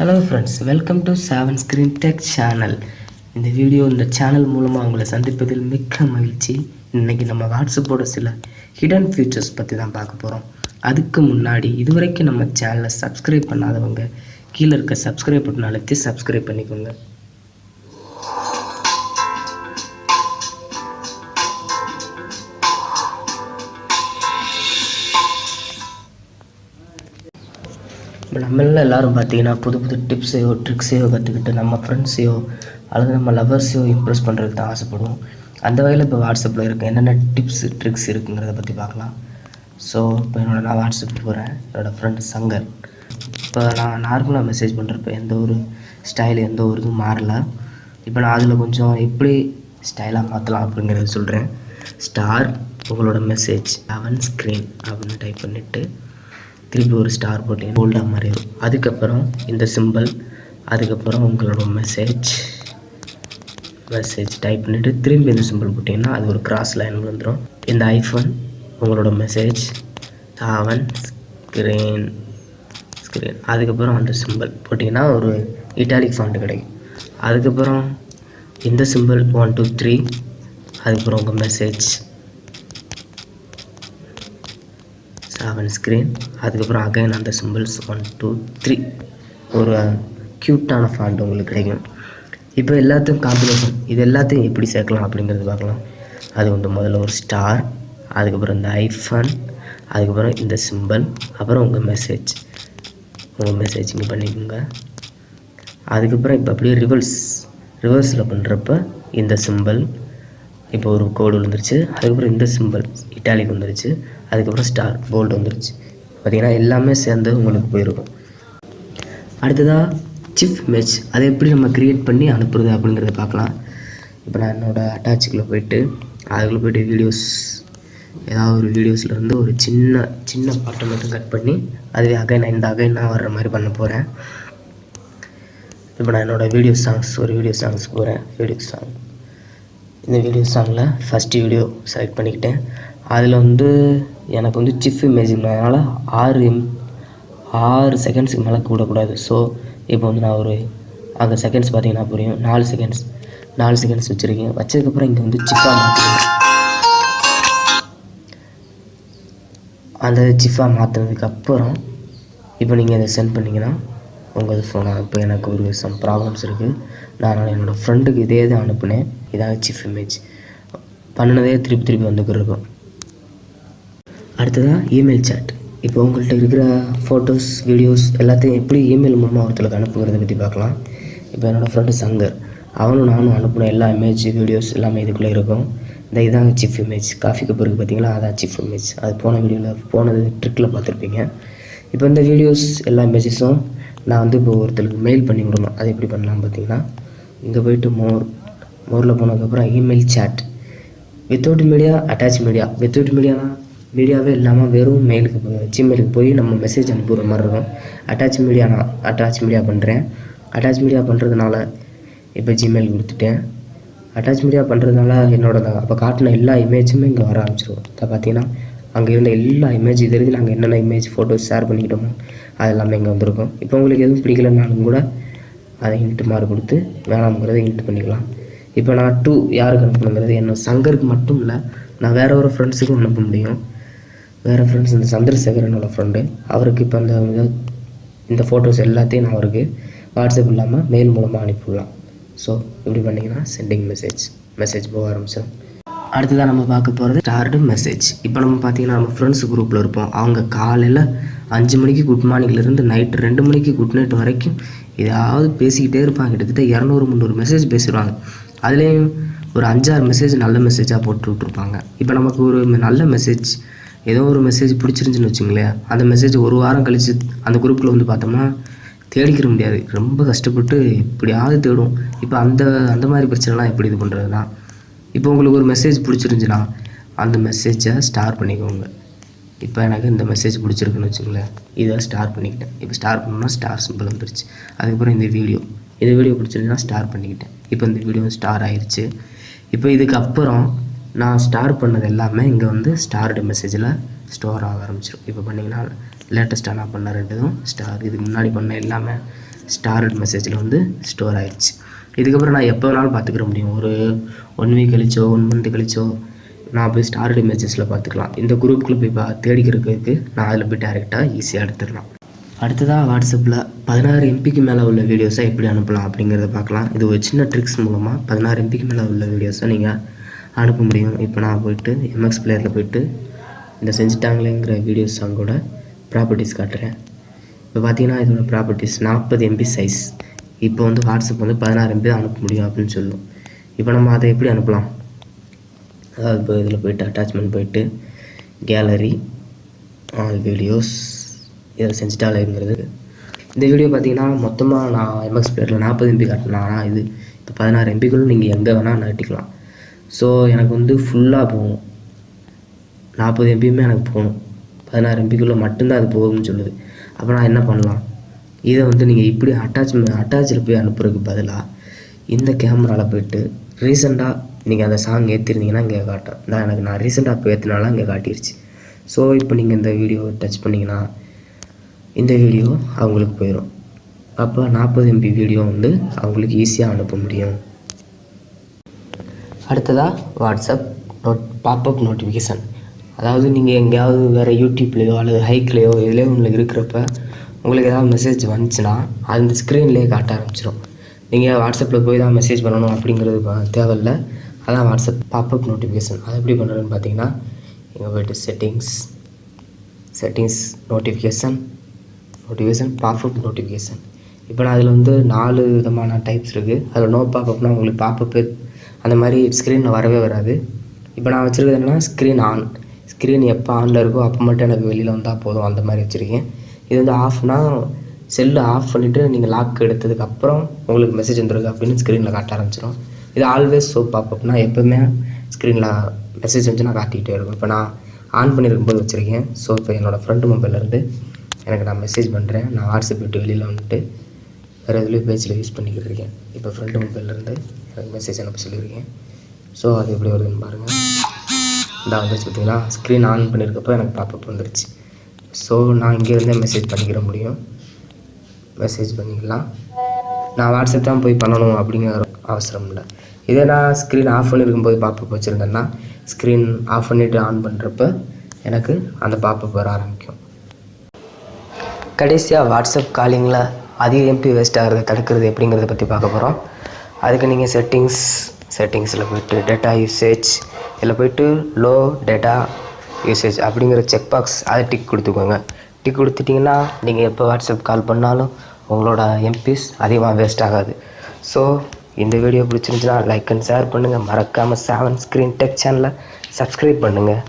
Hello friends welcome to seven screen tech channel இந்த video இந்த channel மூலமாக உங்களை சந்திப்பதில் மிக்க மகிழ்ச்சி. இன்றைக்கி நம்ம வாட்ஸ்அப்போட சில ஹிடன் ஃபீச்சர்ஸ் பற்றி தான் பார்க்க போகிறோம் அதுக்கு முன்னாடி இதுவரைக்கும் நம்ம சேனலை சப்ஸ்கிரைப் பண்ணாதவங்க கீழே இருக்க சப்ஸ்கிரைப் பட்டன் அழுத்தி சப்ஸ்கிரைப் பண்ணிக்கோங்க. இப்போ நம்மள எல்லோரும் பார்த்தீங்கன்னா புது புது டிப்ஸையோ ட்ரிக்ஸையோ கற்றுக்கிட்டு நம்ம ஃப்ரெண்ட்ஸையோ அல்லது நம்ம லவ்வர்ஸையோ இம்ப்ரெஸ் பண்ணுறதுக்கு தான் ஆசைப்படுவோம். அந்த வகையில் இப்போ வாட்ஸ்அப்பில் இருக்குது என்னென்ன டிப்ஸ் ட்ரிக்ஸ் இருக்குங்கிறத பற்றி பார்க்கலாம். ஸோ இப்போ என்னோட நான் வாட்ஸ்அப் போகிறேன் என்னோடய ஃப்ரெண்ட் சங்கர். இப்போ நான் நார்மலாக மெசேஜ் பண்ணுறப்ப எந்த ஒரு ஸ்டைல் எந்த ஒரு இதுவும் மாறல. இப்போ நான் அதில் கொஞ்சம் எப்படி ஸ்டைலாக மாற்றலாம் அப்படிங்கிறத சொல்கிறேன் ஸ்டார் உங்களோட மெசேஜ் லெவன் ஸ்க்ரீன் அப்படின்னு டைப் பண்ணிவிட்டு திருப்பி ஒரு ஸ்டார் போட்டு போல்டாக மாறிடும் அதுக்கப்புறம் இந்த சிம்பிள் அதுக்கப்புறம் உங்களோட மெசேஜ் மெசேஜ் டைப் பண்ணிவிட்டு திரும்பி இந்த சிம்பிள் போட்டிங்கன்னா அது ஒரு கிராஸ் லைன் வந்துடும் இந்த ஐஃபோன் உங்களோட மெசேஜ் சாவன் ஸ்க்ரீன் ஸ்க்ரீன் அதுக்கப்புறம் அந்த சிம்பிள் போட்டிங்கன்னா ஒரு இட்டாலிக் ஃபாண்ட் கிடைக்கும். அதுக்கப்புறம் இந்த சிம்பிள் ஒன் டூ த்ரீ அதுக்கப்புறம் உங்கள் மெசேஜ் செவன் ஸ்க்ரீன் அதுக்கப்புறம் அகைன் அந்த சிம்பிள்ஸ் ஒன் டூ த்ரீ ஒரு uh, க்யூட்டான ஃபாண்ட் உங்களுக்கு கிடைக்கும். இப்போ எல்லாத்தையும் காம்பினேஷன் இது எல்லாத்தையும் எப்படி சேர்க்கலாம் அப்படிங்கிறது பார்க்கலாம். அது வந்து முதல்ல ஒரு ஸ்டார் அதுக்கப்புறம் இந்த ஐஃபன் அதுக்கப்புறம் இந்த சிம்பிள் அப்புறம் உங்கள் மெசேஜ் உங்கள் மெசேஜ் இங்கே பண்ணிக்கோங்க. அதுக்கப்புறம் இப்போ அப்படியே ரிவர்ஸ் ரிவர்ஸில் பண்ணுறப்ப இந்த சிம்பிள் இப்போ ஒரு கோடு வந்துருச்சு அதுக்கப்புறம் இந்த சிம்பிள் இட்டாலிக் வந்துருச்சு. அதுக்கப்புறம் ஸ்டார் போல்டு வந்துருச்சு. பார்த்தீங்கன்னா எல்லாமே சேர்ந்து உங்களுக்கு போயிருக்கும். அடுத்ததாக சிப் மேட்ச் அதை எப்படி நம்ம க்ரியேட் பண்ணி அனுப்புறது அப்படிங்கிறத பார்க்கலாம். இப்போ நான் என்னோடய அட்டாச்சுக்குள்ளே போயிட்டு அதுக்குள்ளே போயிட்டு வீடியோஸ் ஏதாவது ஒரு வீடியோஸ்லேருந்து ஒரு சின்ன சின்ன பாட்டை மட்டும் கட் பண்ணி அதுவே அகைன் இந்த அகைன் நான் வர்ற மாதிரி பண்ண போகிறேன் இப்போ நான் என்னோடய வீடியோ சாங்ஸ் ஒரு வீடியோ சாங்ஸ் போகிறேன் வீடியோ சாங் இந்த வீடியோ சாங்கில் ஃபஸ்ட்டு வீடியோ செலக்ட் பண்ணிக்கிட்டேன். அதில் வந்து எனக்கு வந்து சிஃப் இமேஜிங்கிறதுனால ஆறு எம் ஆறு செகண்ட்ஸுக்கு மேலே கூடக்கூடாது. ஸோ இப்போ வந்து நான் ஒரு அங்கே செகண்ட்ஸ் பார்த்தீங்கன்னா புரியும். நாலு செகண்ட்ஸ் நாலு செகண்ட்ஸ் வச்சுருக்கேன். வச்சதுக்கப்புறம் இங்கே வந்து சிஃபாக மாற்றுவேன் அந்த சிஃபாக மாற்றினதுக்கப்புறம் இப்போ நீங்கள் இதை சென்ட் பண்ணிங்கன்னா உங்கள் ஃபோனாக இப்போ எனக்கு ஒரு சம் ப்ராப்ளம்ஸ் இருக்குது நான் என்னோடய ஃப்ரெண்டுக்கு இதே தான் அனுப்புனேன். இதான் சீஃப் இமேஜ் பண்ணினதே திருப்பி திருப்பி வந்துக்கிறோம் அடுத்ததாக இமெயில் சேட் இப்போ உங்கள்கிட்ட இருக்கிற ஃபோட்டோஸ் வீடியோஸ் எல்லாத்தையும் எப்படி இமெயில் மூலமாக ஒருத்தருக்கு அனுப்புகிறத பற்றி பார்க்கலாம். இப்போ என்னோடய ஃப்ரெண்டு சங்கர். அவனும் நானும் அனுப்பின எல்லா இமேஜ் வீடியோஸ் எல்லாமே இதுக்குள்ளே இருக்கும். இந்த இதாங்க சீஃப் இமேஜ் காஃபி கப் இருக்குது பார்த்தீங்களா? அதான் சீஃப் இமேஜ் அது போன வீடியோவில் போனது ட்ரிக்கில் பார்த்துருப்பீங்க. இப்போ இந்த வீடியோஸ் எல்லா இமேஜஸும் நான் வந்து இப்போ ஒருத்தருக்கு மெயில் பண்ணி விடணும் அது எப்படி பண்ணலாம் பார்த்தீங்கன்னா இங்கே போயிட்டு மோர் மோரில் போனதுக்கப்புறம் email chat without media attach media without மீடியானா மீடியாவே இல்லாமல் வெறும் மெயிலுக்கு ஜிமெயிலுக்கு போய் நம்ம மெசேஜ் அனுப்புகிற மாதிரி இருக்கும். அட்டாச் மீடியா நான் அட்டாச் மீடியா பண்ணுறேன் அட்டாச் மீடியா பண்ணுறதுனால இப்போ ஜிமெயில் கொடுத்துட்டேன். அட்டாச் மீடியா பண்ணுறதுனால என்னோட அப்போ காட்டின எல்லா இமேஜுமே இங்கே வர ஆரம்பிச்சிருவோம் இப்போ பார்த்தீங்கன்னா அங்கே இருந்த எல்லா இமேஜ் இது வரைக்கும் நாங்கள் என்னென்ன இமேஜ் ஃபோட்டோஸ் ஷேர் பண்ணிக்கிட்டோமோ அது எல்லாமே இங்கே வந்திருக்கும். இப்போ உங்களுக்கு எதுவும் பிடிக்கலனாலும் கூட அதை இன்ட்டு மாறு கொடுத்து வேணாம்ங்கிறத இன்ட்டு பண்ணிக்கலாம். இப்போ நான் டூ யாருக்கு அனுப்பணுங்கிறது என்ன சங்கருக்கு மட்டும் இல்லை நான் வேற ஒரு ஃப்ரெண்ட்ஸுக்கும் அனுப்ப முடியும். வேறு ஃப்ரெண்ட்ஸ் இந்த சந்திரசேகர் என்னோட ஃப்ரெண்டு அவருக்கு இப்போ அந்த இந்த ஃபோட்டோஸ் எல்லாத்தையும் நான் அவருக்கு வாட்ஸ்அப் இல்லாமல் மெயில் மூலமாக அனுப்பிவிடலாம் ஸோ இப்படி பண்ணிங்கன்னா சென்டிங் மெசேஜ் மெசேஜ் போக ஆரம்பிச்சிடும் அடுத்ததாக நம்ம பார்க்க போகிறது ஸ்டார்டு மெசேஜ் இப்போ நம்ம பார்த்தீங்கன்னா நம்ம ஃப்ரெண்ட்ஸ் குரூப்பில் இருப்போம். அவங்க காலையில் அஞ்சு மணிக்கு குட் மார்னிங்லேருந்து நைட்டு ரெண்டு மணிக்கு குட் நைட் வரைக்கும் ஏதாவது பேசிக்கிட்டே இருப்பாங்க. கிட்டத்தட்ட இரநூறு முந்நூறு மெசேஜ் பேசிடுவாங்க. அதுலேயும் ஒரு அஞ்சாறு மெசேஜ் நல்ல மெசேஜாக போட்டு விட்ருப்பாங்க இப்போ நமக்கு ஒரு நல்ல மெசேஜ் ஏதோ ஒரு மெசேஜ் பிடிச்சிருந்துச்சின்னு வச்சுங்களேன் அந்த மெசேஜ் ஒரு வாரம் கழித்து அந்த குரூப்பில் வந்து பார்த்தோம்னா தேடிக்கிற முடியாது. ரொம்ப கஷ்டப்பட்டு எப்படியாவது தேடும். இப்போ அந்த அந்த மாதிரி பிரச்சனைலாம் எப்படி இது பண்ணுறதுனா இப்போ உங்களுக்கு ஒரு மெசேஜ் பிடிச்சிருந்துச்சுன்னா அந்த மெசேஜை ஸ்டார் பண்ணிக்கோங்க. இப்போ எனக்கு இந்த மெசேஜ் பிடிச்சிருக்குன்னு வச்சுங்களேன் இதை ஸ்டார் பண்ணிக்கிட்டேன். இப்போ ஸ்டார் பண்ணணும்னா ஸ்டார் சிம்பிள் வந்துருச்சு. அதுக்கப்புறம் இந்த வீடியோ இந்த வீடியோ பிடிச்சிருந்துச்சுன்னா ஸ்டார் பண்ணிக்கிட்டேன். இப்போ இந்த வீடியோ ஸ்டார் ஆயிடுச்சு இப்போ இதுக்கப்புறம் நான் ஸ்டார் பண்ணது எல்லாமே இங்கே வந்து ஸ்டார்டு மெசேஜில் ஸ்டோர் ஆக ஆரம்பிச்சிடும் இப்போ பண்ணிங்கன்னா லேட்டஸ்ட்டாக நான் பண்ண ரெண்டுதும் ஸ்டார் இதுக்கு முன்னாடி பண்ண எல்லாமே ஸ்டார்ட் மெசேஜில் வந்து ஸ்டோர் ஆயிடுச்சு இதுக்கப்புறம் நான் எப்போ வேணாலும் பார்த்துக்கிற முடியும். ஒரு ஒன் வீக் கழிச்சோ ஒன் மந்த் கழிச்சோ நான் போய் ஸ்டார்டு மெசேஜில் பார்த்துக்கலாம் இந்த குரூப்புக்குள்ளே போய் பா தேடிக்கிறதுக்கு நான் அதில் போய் டேரெக்டாக ஈஸியாக எடுத்துடலாம். அடுத்ததாக வாட்ஸ்அப்பில் பதினாறு எம்பிக்கு மேலே உள்ள வீடியோஸை எப்படி அனுப்பலாம் அப்படிங்கிறத பார்க்கலாம் இது ஒரு சின்ன ட்ரிக்ஸ் மூலமாக பதினாறு எம்பிக்கு மேலே உள்ள வீடியோஸை நீங்கள் அனுப்ப முடியும். இப்போ நான் போயிட்டு எம்எக்ஸ் பிளேயரில் போயிட்டு இந்த செஞ்சுட்டாங்களேங்கிற வீடியோஸ் சாங்கோட ப்ராப்பர்ட்டிஸ் காட்டுறேன். இப்போ பார்த்தீங்கன்னா இதோட ப்ராப்பர்ட்டிஸ் நாற்பது எம்பி சைஸ் இப்போ வந்து வாட்ஸ்அப் வந்து பதினாறு பேர் அனுப்ப முடியும் அப்படின்னு சொல்லும். இப்போ நம்ம அதை எப்படி அனுப்பலாம்? அதாவது இப்போ இதில் போயிட்டு அட்டாச்மெண்ட் போயிட்டு கேலரி ஆல் வீடியோஸ் இதில் செஞ்சுட்டாலேங்கிறது இந்த வீடியோ பார்த்தீங்கன்னா மொத்தமாக நான் எம்எக்ஸ் பிளேயரில் நாற்பது எம்பி காட்டினா ஆனால் இது இப்போ பதினாறு எம்பிக்குள்ள நீங்கள் எங்கே வேணால் நட்டிக்கலாம். ஸோ எனக்கு வந்து ஃபுல்லாக போகும். நாற்பது எம்பியுமே எனக்கு போகணும் பதினாறு எம்பிக்குள்ளே மட்டும்தான் அது போகும்னு சொல்லுது. அப்போ நான் என்ன பண்ணலாம்? இதை வந்து நீங்கள் இப்படி அட்டாச்மெண்ட் அட்டாச்சில் போய் அனுப்புறதுக்கு பதிலாக இந்த கேமராவில் போயிட்டு ரீசெண்டாக நீங்கள் அந்த சாங் ஏற்றிருந்தீங்கன்னா இங்கே காட்டும். நான் எனக்கு நான் ரீசெண்டாக இப்போ ஏற்றினால இங்கே காட்டிருச்சு. ஸோ இப்போ நீங்கள் இந்த வீடியோ டச் பண்ணிங்கன்னா இந்த வீடியோ அவங்களுக்கு போயிடும் அப்போ நாற்பது எம்பி வீடியோ வந்து அவங்களுக்கு ஈஸியாக அனுப்ப முடியும். அடுத்ததாக வாட்ஸ்அப் நோட் பாப்அப் நோட்டிஃபிகேஷன் அதாவது நீங்கள் எங்கேயாவது வேறு யூடியூப்லேயோ அல்லது ஹைக்லேயோ எதுலேயோ உங்களுக்கு இருக்கிறப்ப உங்களுக்கு ஏதாவது மெசேஜ் வந்துச்சுன்னா அந்த ஸ்க்ரீன்லேயே காட்ட ஆரம்பிச்சிடும் நீங்கள் வாட்ஸ்அப்பில் போய் தான் மெசேஜ் பண்ணணும் அப்படிங்கிறது தேவையில்லை தேவையில்ல. அதான் வாட்ஸ்அப் பாப்அப் நோட்டிஃபிகேஷன் அது எப்படி பண்ணுறதுன்னு பார்த்தீங்கன்னா இங்கே போய்ட்டு settings settings notification notification popup notification இப்போ நான் அதில் வந்து நாலு விதமான டைப்ஸ் இருக்குது அதில் நோ பாப்அப்னால் உங்களுக்கு பாப்அப்பு அந்த மாதிரி ஸ்க்ரீனில் வரவே வராது. இப்போ நான் வச்சுருக்கிறது என்னென்னா ஸ்க்ரீன் ஆன் ஸ்க்ரீன் எப்போ ஆனில் இருக்கோ அப்போ மட்டும் எனக்கு வெளியில் வந்தால் போதும். அந்த மாதிரி வச்சுருக்கேன். இது வந்து ஆஃப்னா செல்லு ஆஃப் பண்ணிவிட்டு நீங்கள் லாக் எடுத்ததுக்கப்புறம் உங்களுக்கு மெசேஜ் வந்துருக்கு அப்படின்னு ஸ்க்ரீனில் காட்ட ஆரம்பிச்சிடும் இது ஆல்வேஸ் ஸோ பாப்அப்னா எப்போவுமே ஸ்க்ரீனில் மெசேஜ் வந்துச்சுன்னா காட்டிக்கிட்டே இருக்கும். இப்போ நான் ஆன் பண்ணியிருக்கும்போது வச்சுருக்கேன். ஸோ இப்போ என்னோடய ஃப்ரெண்டு மொபைல்லேருந்து எனக்கு நான் மெசேஜ் பண்ணுறேன் நான் வாட்ஸ்அப் விட்டு வெளியில் வந்துட்டு வேறு எதுலேயும் பேஜில் யூஸ் பண்ணிக்கிட்டு இருக்கேன். இப்போ ஃப்ரெண்டு மொபைலேருந்து எனக்கு மெசேஜ் அனுப்ப சொல்லியிருக்கேன். ஸோ அது எப்படி வருதுன்னு பாருங்கள் இந்த வந்துருச்சு பார்த்தீங்களா? ஸ்க்ரீன் ஆன் பண்ணியிருக்கப்போ எனக்கு பாப்பப் வந்துருச்சு. ஸோ நான் இங்கேருந்தே மெசேஜ் பண்ணிக்கிற முடியும். மெசேஜ் பண்ணிக்கலாம். நான் வாட்ஸ்அப் தான் போய் பண்ணணும் அப்படிங்கிற அவசரம் இல்லை. இதே நான் ஸ்க்ரீன் ஆஃப் பண்ணியிருக்கும்போது பாப்பப் வச்சுருந்தேன்னா ஸ்க்ரீன் ஆஃப் பண்ணிவிட்டு ஆன் பண்ணுறப்ப எனக்கு அந்த பாப்பப் வர ஆரம்பிக்கும். கடைசியாக வாட்ஸ்அப் காலிங்கில் அதிக எம்பி வேஸ்ட் ஆகிறது தடுக்கிறது எப்படிங்கிறத பற்றி பார்க்க போகிறோம் அதுக்கு நீங்கள் செட்டிங்ஸ் செட்டிங்ஸில் போய்ட்டு டேட்டா யூசேஜ் இதில் போயிட்டு லோ டேட்டா யூசேஜ் அப்படிங்கிற செக் பாக்ஸ் அதை டிக் கொடுத்துக்கோங்க. டிக் கொடுத்துட்டிங்கன்னா நீங்கள் எப்போ வாட்ஸ்அப் கால் பண்ணாலும் உங்களோட எம்பிஸ் அதிகமாக வேஸ்ட் ஆகாது. ஸோ இந்த வீடியோ பிடிச்சிருந்துச்சுன்னா லைக் அண்ட் ஷேர் பண்ணுங்கள் மறக்காமல் செவன் ஸ்க்ரீன் டெக் சேனலை சப்ஸ்கிரைப் பண்ணுங்கள்